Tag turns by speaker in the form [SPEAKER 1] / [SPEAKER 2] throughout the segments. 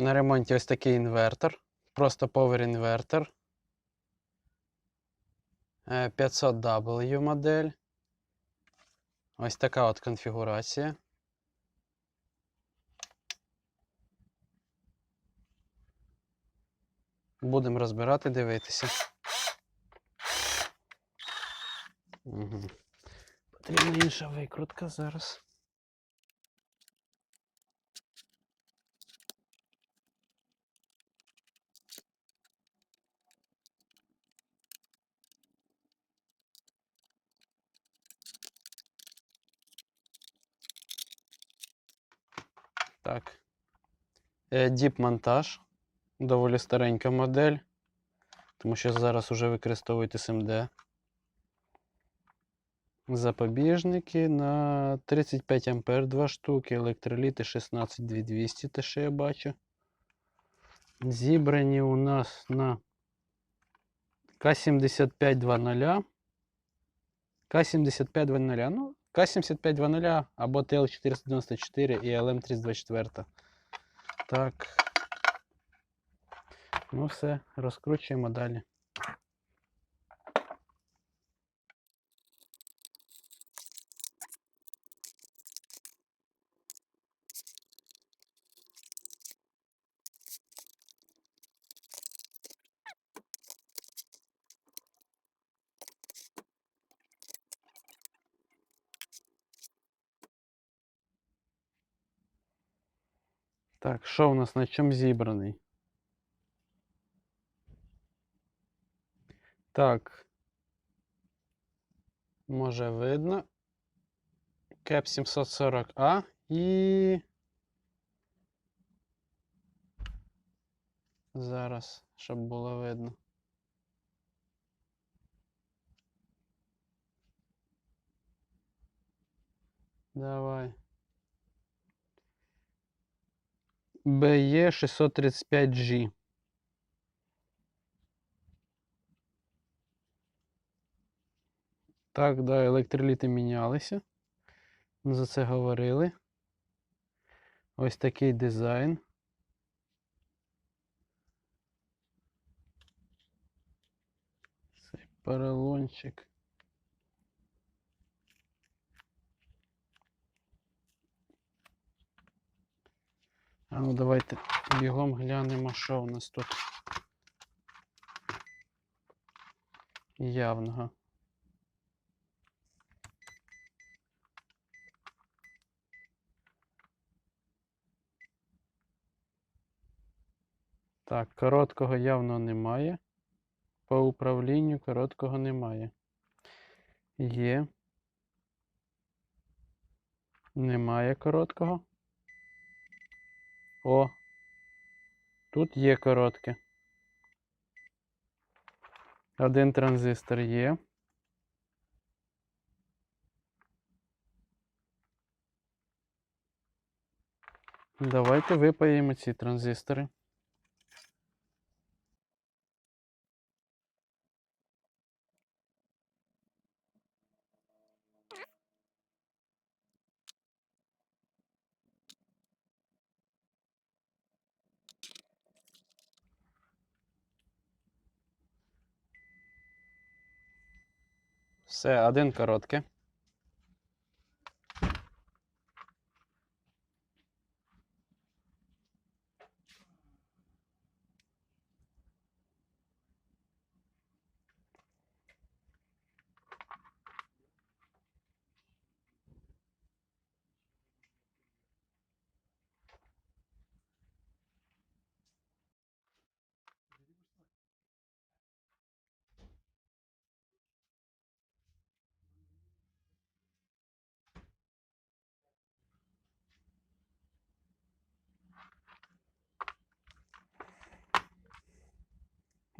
[SPEAKER 1] На ремонті ось такий інвертор. Просто Power інвертор. Е, 500W модель. Ось така от конфігурація. Будемо розбирати, дивитися. Угу. Потрібна інша викрутка зараз. Так. Діп-монтаж. Доволі старенька модель. Тому що зараз вже використовують SMD. Запобіжники на 35 ампер 2 штуки, електроліти 16200, те, що я бачу. Зібрані у нас на К7520. К7520. Ну, К7520 або ТЛ494 і ЛМ324. Так. Ну все, розкручуємо далі. Так, що у нас на чому зібраний? Так. Може видно. Кеп 740А і. Зараз, щоб було видно. Давай. BE 635G. Так, да, електроліти мінялися. Ми за це говорили. Ось такий дизайн. Цей поролончик. Ну давайте бігом глянемо, що у нас тут явного. Так, короткого явно немає. По управлінню короткого немає. Є. Немає короткого. О. Тут є коротке. Один транзистор є. Давайте випаємо ці транзистори. Все, один коротке.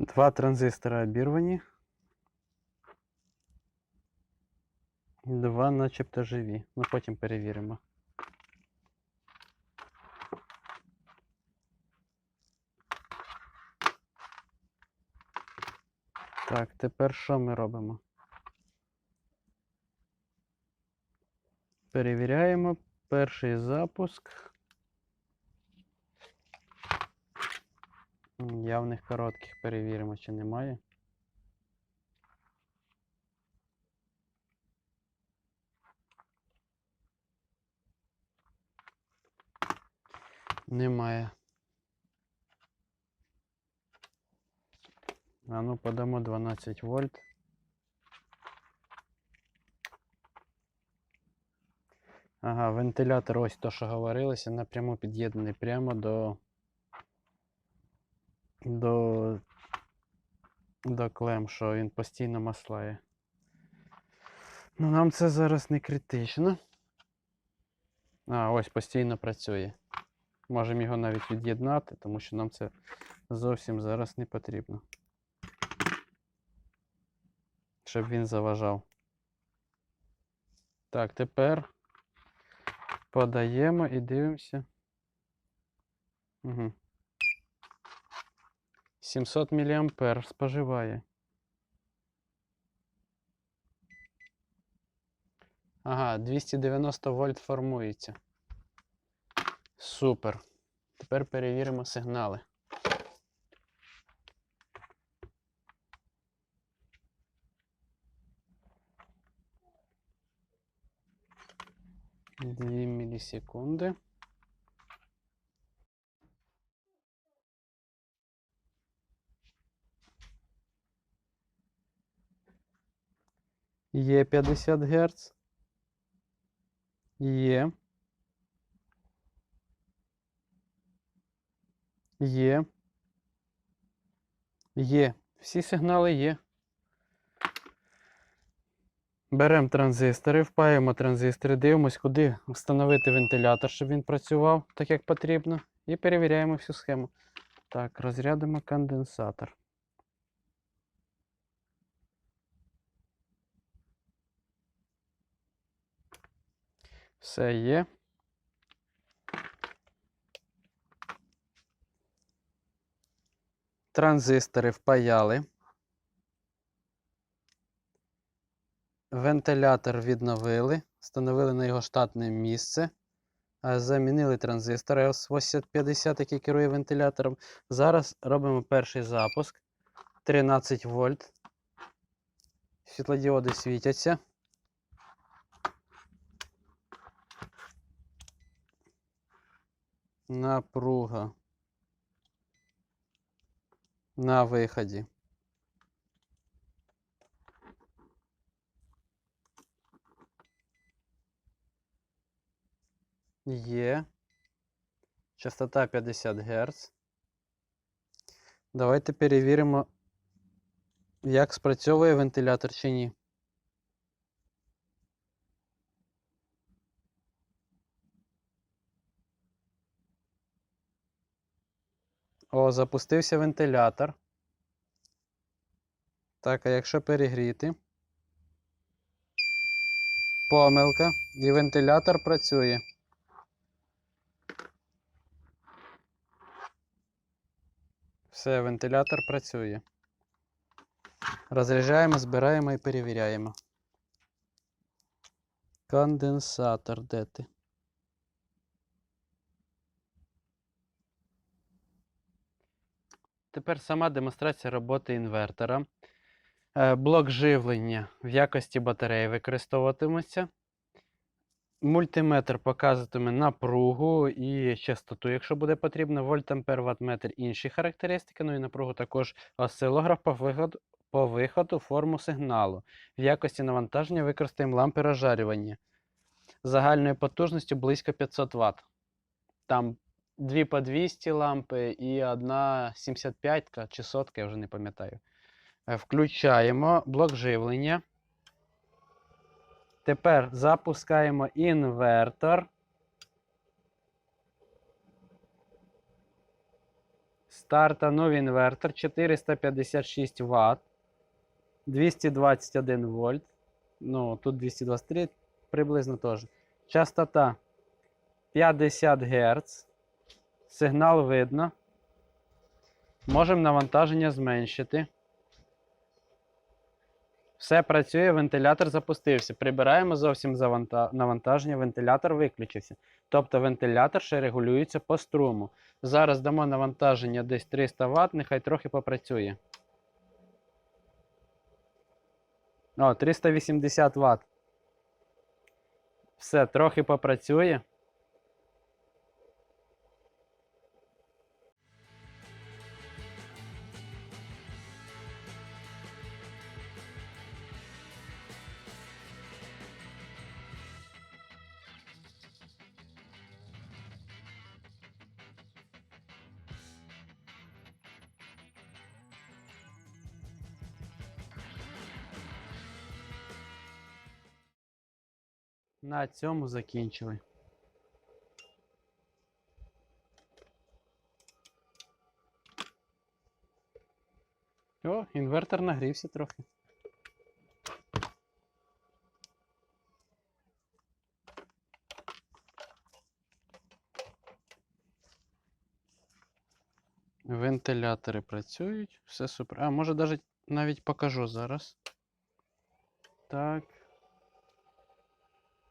[SPEAKER 1] Два транзистора обірвані. Два начебто живі. Ну потім перевіримо. Так, тепер що ми робимо? Перевіряємо перший запуск. Явних коротких перевіримо, чи немає. Немає. А ну подамо 12 вольт. Ага, вентилятор, ось то, що говорилося, напряму під'єднаний прямо до. До. До клем, що він постійно маслає. Ну, нам це зараз не критично. А, ось постійно працює. Можемо його навіть від'єднати, тому що нам це зовсім зараз не потрібно. Щоб він заважав. Так, тепер подаємо і дивимося. Угу. 700 мА споживає. Ага, 290 вольт формується. Супер. Тепер перевіримо сигнали. Дві мілісекунди. Є 50 Гц. Є. Є. Є. Всі сигнали є. Беремо транзистори, впаємо транзистори, дивимось, куди встановити вентилятор, щоб він працював так, як потрібно. І перевіряємо всю схему. Так, розрядимо конденсатор. Все є. Транзистори впаяли. Вентилятор відновили, встановили на його штатне місце. Замінили транзистор EOS 8050, який керує вентилятором. Зараз робимо перший запуск. 13 вольт. Світлодіоди світяться. Напруга на виході. Є. Частота 50 Гц. Давайте перевіримо, як спрацьовує вентилятор чи ні. О, запустився вентилятор. Так, а якщо перегріти? Помилка. І вентилятор працює. Все, вентилятор працює. Розряджаємо, збираємо і перевіряємо. Конденсатор, де ти? Тепер сама демонстрація роботи інвертора. Е, Блок живлення в якості батареї використовуватиметься. Мультиметр показуватиме напругу і частоту, якщо буде потрібно, вольт, ампер, ваттметр, інші характеристики. Ну і напругу також осцилограф по виходу, по виходу форму сигналу. В якості навантаження використаємо лампи розжарювання загальною потужністю близько 500 Вт. Там дві по 200 лампи і одна 75 чи сотка, я вже не пам'ятаю. Е, Включаємо блок живлення. Тепер запускаємо інвертор. Стартанув інвертор 456 Вт. 221 вольт. Ну, тут 223 приблизно теж. Частота 50 Гц. Сигнал видно. Можемо навантаження зменшити. Все працює, вентилятор запустився. Прибираємо зовсім навантаження, вентилятор виключився. Тобто вентилятор ще регулюється по струму. Зараз дамо навантаження десь 300 Вт, нехай трохи попрацює. О, 380 Вт. Все, трохи попрацює. На цьому закінчили. О, інвертор нагрівся трохи. Вентилятори працюють, все супер. А, може навіть навіть покажу зараз. Так.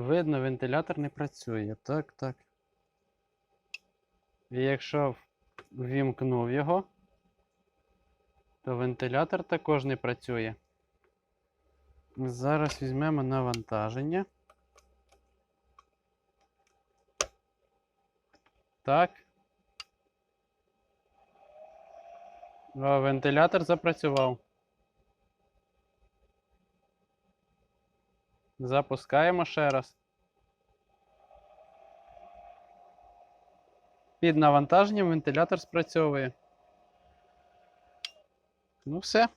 [SPEAKER 1] Видно, вентилятор не працює. Так, так. І якщо ввімкнув його, то вентилятор також не працює. Зараз візьмемо навантаження. Так. Вентилятор запрацював. Запускаємо ще раз. Під навантаженням вентилятор спрацьовує. Ну все.